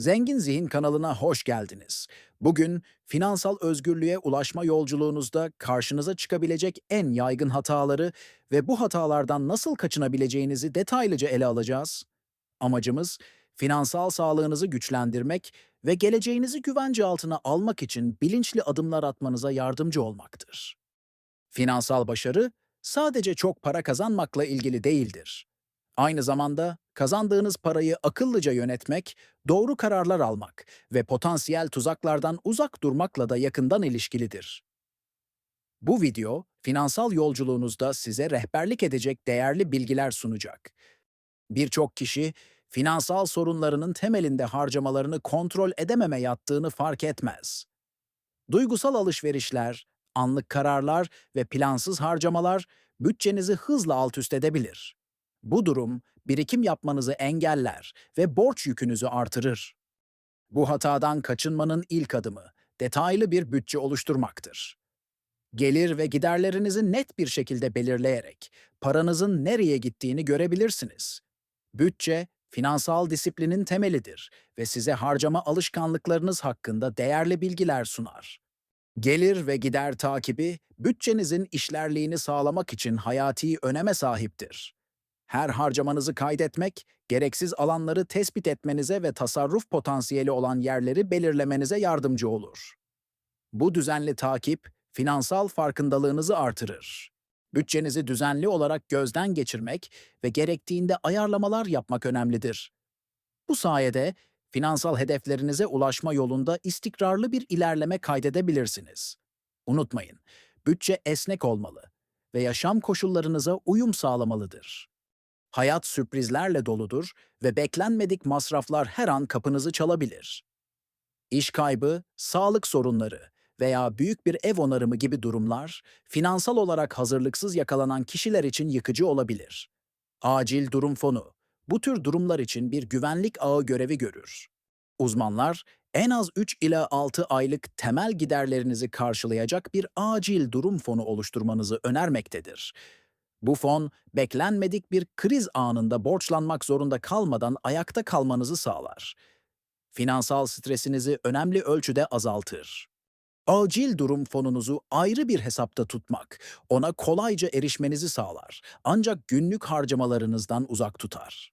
Zengin Zihin kanalına hoş geldiniz. Bugün finansal özgürlüğe ulaşma yolculuğunuzda karşınıza çıkabilecek en yaygın hataları ve bu hatalardan nasıl kaçınabileceğinizi detaylıca ele alacağız. Amacımız finansal sağlığınızı güçlendirmek ve geleceğinizi güvence altına almak için bilinçli adımlar atmanıza yardımcı olmaktır. Finansal başarı sadece çok para kazanmakla ilgili değildir. Aynı zamanda kazandığınız parayı akıllıca yönetmek, doğru kararlar almak ve potansiyel tuzaklardan uzak durmakla da yakından ilişkilidir. Bu video, finansal yolculuğunuzda size rehberlik edecek değerli bilgiler sunacak. Birçok kişi, finansal sorunlarının temelinde harcamalarını kontrol edememe yattığını fark etmez. Duygusal alışverişler, anlık kararlar ve plansız harcamalar bütçenizi hızla alt üst edebilir. Bu durum birikim yapmanızı engeller ve borç yükünüzü artırır. Bu hatadan kaçınmanın ilk adımı detaylı bir bütçe oluşturmaktır. Gelir ve giderlerinizi net bir şekilde belirleyerek paranızın nereye gittiğini görebilirsiniz. Bütçe, finansal disiplinin temelidir ve size harcama alışkanlıklarınız hakkında değerli bilgiler sunar. Gelir ve gider takibi, bütçenizin işlerliğini sağlamak için hayati öneme sahiptir. Her harcamanızı kaydetmek, gereksiz alanları tespit etmenize ve tasarruf potansiyeli olan yerleri belirlemenize yardımcı olur. Bu düzenli takip, finansal farkındalığınızı artırır. Bütçenizi düzenli olarak gözden geçirmek ve gerektiğinde ayarlamalar yapmak önemlidir. Bu sayede finansal hedeflerinize ulaşma yolunda istikrarlı bir ilerleme kaydedebilirsiniz. Unutmayın, bütçe esnek olmalı ve yaşam koşullarınıza uyum sağlamalıdır. Hayat sürprizlerle doludur ve beklenmedik masraflar her an kapınızı çalabilir. İş kaybı, sağlık sorunları veya büyük bir ev onarımı gibi durumlar, finansal olarak hazırlıksız yakalanan kişiler için yıkıcı olabilir. Acil durum fonu, bu tür durumlar için bir güvenlik ağı görevi görür. Uzmanlar, en az 3 ila 6 aylık temel giderlerinizi karşılayacak bir acil durum fonu oluşturmanızı önermektedir. Bu fon, beklenmedik bir kriz anında borçlanmak zorunda kalmadan ayakta kalmanızı sağlar. Finansal stresinizi önemli ölçüde azaltır. Acil durum fonunuzu ayrı bir hesapta tutmak, ona kolayca erişmenizi sağlar ancak günlük harcamalarınızdan uzak tutar.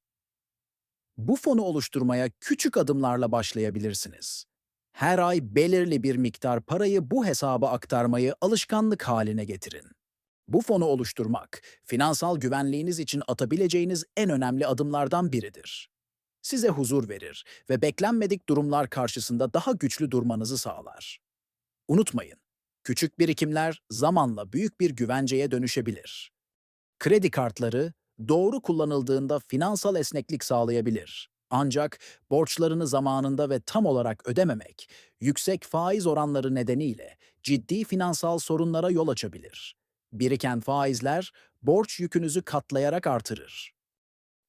Bu fonu oluşturmaya küçük adımlarla başlayabilirsiniz. Her ay belirli bir miktar parayı bu hesaba aktarmayı alışkanlık haline getirin. Bu fonu oluşturmak, finansal güvenliğiniz için atabileceğiniz en önemli adımlardan biridir. Size huzur verir ve beklenmedik durumlar karşısında daha güçlü durmanızı sağlar. Unutmayın, küçük birikimler zamanla büyük bir güvenceye dönüşebilir. Kredi kartları doğru kullanıldığında finansal esneklik sağlayabilir. Ancak borçlarını zamanında ve tam olarak ödememek, yüksek faiz oranları nedeniyle ciddi finansal sorunlara yol açabilir. Biriken faizler borç yükünüzü katlayarak artırır.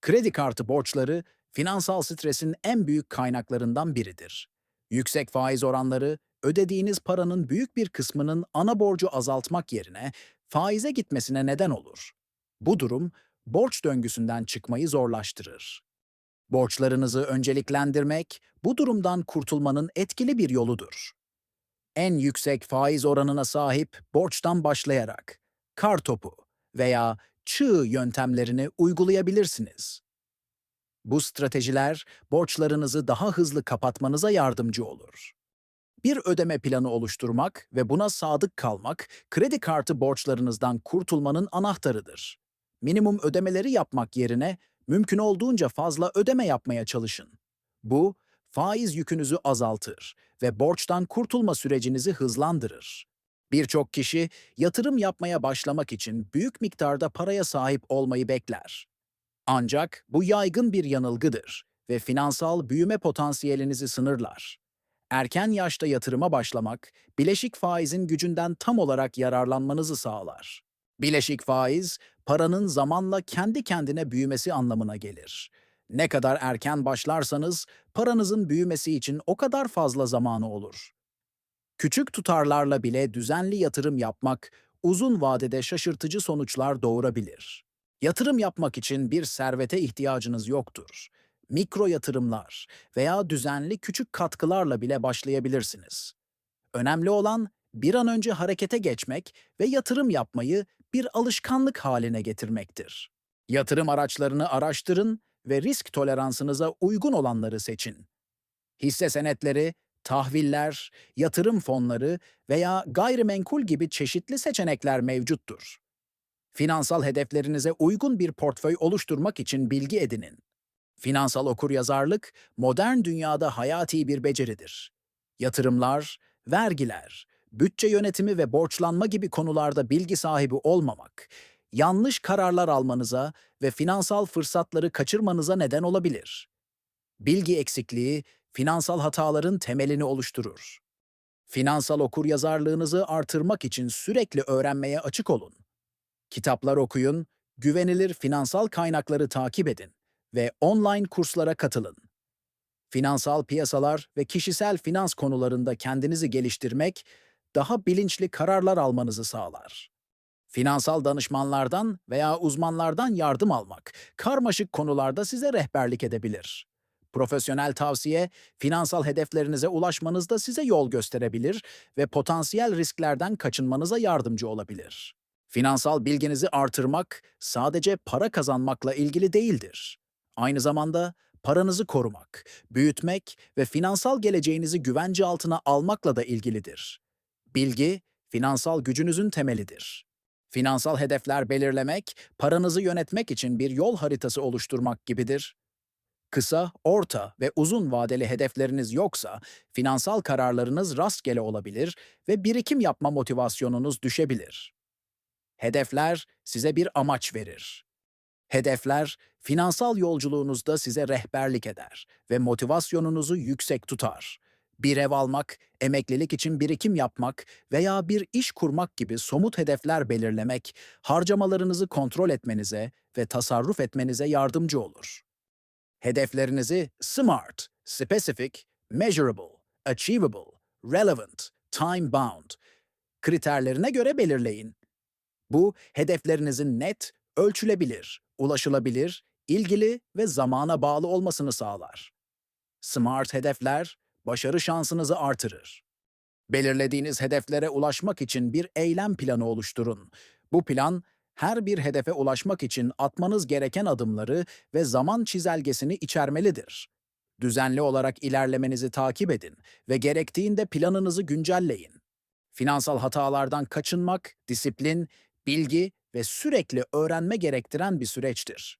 Kredi kartı borçları finansal stresin en büyük kaynaklarından biridir. Yüksek faiz oranları ödediğiniz paranın büyük bir kısmının ana borcu azaltmak yerine faize gitmesine neden olur. Bu durum borç döngüsünden çıkmayı zorlaştırır. Borçlarınızı önceliklendirmek bu durumdan kurtulmanın etkili bir yoludur. En yüksek faiz oranına sahip borçtan başlayarak kar topu veya çığ yöntemlerini uygulayabilirsiniz. Bu stratejiler borçlarınızı daha hızlı kapatmanıza yardımcı olur. Bir ödeme planı oluşturmak ve buna sadık kalmak, kredi kartı borçlarınızdan kurtulmanın anahtarıdır. Minimum ödemeleri yapmak yerine mümkün olduğunca fazla ödeme yapmaya çalışın. Bu, faiz yükünüzü azaltır ve borçtan kurtulma sürecinizi hızlandırır. Birçok kişi yatırım yapmaya başlamak için büyük miktarda paraya sahip olmayı bekler. Ancak bu yaygın bir yanılgıdır ve finansal büyüme potansiyelinizi sınırlar. Erken yaşta yatırıma başlamak, bileşik faizin gücünden tam olarak yararlanmanızı sağlar. Bileşik faiz, paranın zamanla kendi kendine büyümesi anlamına gelir. Ne kadar erken başlarsanız, paranızın büyümesi için o kadar fazla zamanı olur. Küçük tutarlarla bile düzenli yatırım yapmak, uzun vadede şaşırtıcı sonuçlar doğurabilir. Yatırım yapmak için bir servete ihtiyacınız yoktur. mikro yatırımlar veya düzenli küçük katkılarla bile başlayabilirsiniz. Önemli olan bir an önce harekete geçmek ve yatırım yapmayı bir alışkanlık haline getirmektir. Yatırım araçlarını araştırın ve risk toleransınıza uygun olanları seçin. Hisse senetleri, tahviller, yatırım fonları veya gayrimenkul gibi çeşitli seçenekler mevcuttur. Finansal hedeflerinize uygun bir portföy oluşturmak için bilgi edinin. Finansal okuryazarlık, modern dünyada hayati bir beceridir. Yatırımlar, vergiler, bütçe yönetimi ve borçlanma gibi konularda bilgi sahibi olmamak, yanlış kararlar almanıza ve finansal fırsatları kaçırmanıza neden olabilir. Bilgi eksikliği, finansal hataların temelini oluşturur. Finansal okuryazarlığınızı artırmak için sürekli öğrenmeye açık olun. Kitaplar okuyun, güvenilir finansal kaynakları takip edin ve online kurslara katılın. Finansal piyasalar ve kişisel finans konularında kendinizi geliştirmek, daha bilinçli kararlar almanızı sağlar. Finansal danışmanlardan veya uzmanlardan yardım almak, karmaşık konularda size rehberlik edebilir. Profesyonel tavsiye, finansal hedeflerinize ulaşmanızda size yol gösterebilir ve potansiyel risklerden kaçınmanıza yardımcı olabilir. Finansal bilginizi artırmak sadece para kazanmakla ilgili değildir. Aynı zamanda paranızı korumak, büyütmek ve finansal geleceğinizi güvence altına almakla da ilgilidir. Bilgi, finansal gücünüzün temelidir. Finansal hedefler belirlemek, paranızı yönetmek için bir yol haritası oluşturmak gibidir. Kısa, orta ve uzun vadeli hedefleriniz yoksa, finansal kararlarınız rastgele olabilir ve birikim yapma motivasyonunuz düşebilir. Hedefler size bir amaç verir. Hedefler, finansal yolculuğunuzda size rehberlik eder ve motivasyonunuzu yüksek tutar. Bir ev almak, emeklilik için birikim yapmak veya bir iş kurmak gibi somut hedefler belirlemek, harcamalarınızı kontrol etmenize ve tasarruf etmenize yardımcı olur. Hedeflerinizi SMART, Specific, Measurable, Achievable, Relevant, Time-bound kriterlerine göre belirleyin. Bu, hedeflerinizin net, ölçülebilir, ulaşılabilir, ilgili ve zamana bağlı olmasını sağlar. SMART hedefler, başarı şansınızı artırır. Belirlediğiniz hedeflere ulaşmak için bir eylem planı oluşturun. Bu plan, her bir hedefe ulaşmak için atmanız gereken adımları ve zaman çizelgesini içermelidir. Düzenli olarak ilerlemenizi takip edin ve gerektiğinde planınızı güncelleyin. Finansal hatalardan kaçınmak, disiplin, bilgi ve sürekli öğrenme gerektiren bir süreçtir.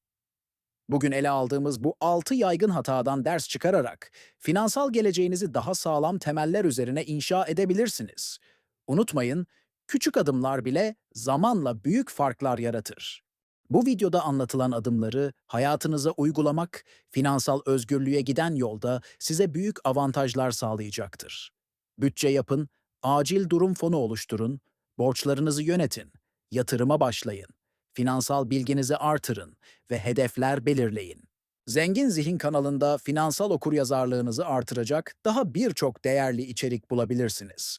Bugün ele aldığımız bu altı yaygın hatadan ders çıkararak finansal geleceğinizi daha sağlam temeller üzerine inşa edebilirsiniz. Unutmayın, küçük adımlar bile zamanla büyük farklar yaratır. Bu videoda anlatılan adımları hayatınıza uygulamak, finansal özgürlüğe giden yolda size büyük avantajlar sağlayacaktır. Bütçe yapın, acil durum fonu oluşturun, borçlarınızı yönetin, yatırıma başlayın, finansal bilginizi artırın ve hedefler belirleyin. Zengin Zihin kanalında finansal okuryazarlığınızı artıracak daha birçok değerli içerik bulabilirsiniz.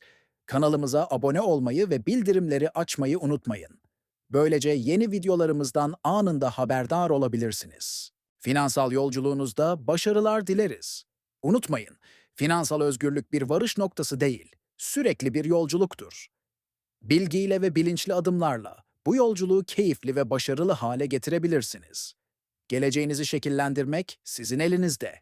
Kanalımıza abone olmayı ve bildirimleri açmayı unutmayın. Böylece yeni videolarımızdan anında haberdar olabilirsiniz. Finansal yolculuğunuzda başarılar dileriz. Unutmayın, finansal özgürlük bir varış noktası değil, sürekli bir yolculuktur. Bilgiyle ve bilinçli adımlarla bu yolculuğu keyifli ve başarılı hale getirebilirsiniz. Geleceğinizi şekillendirmek sizin elinizde.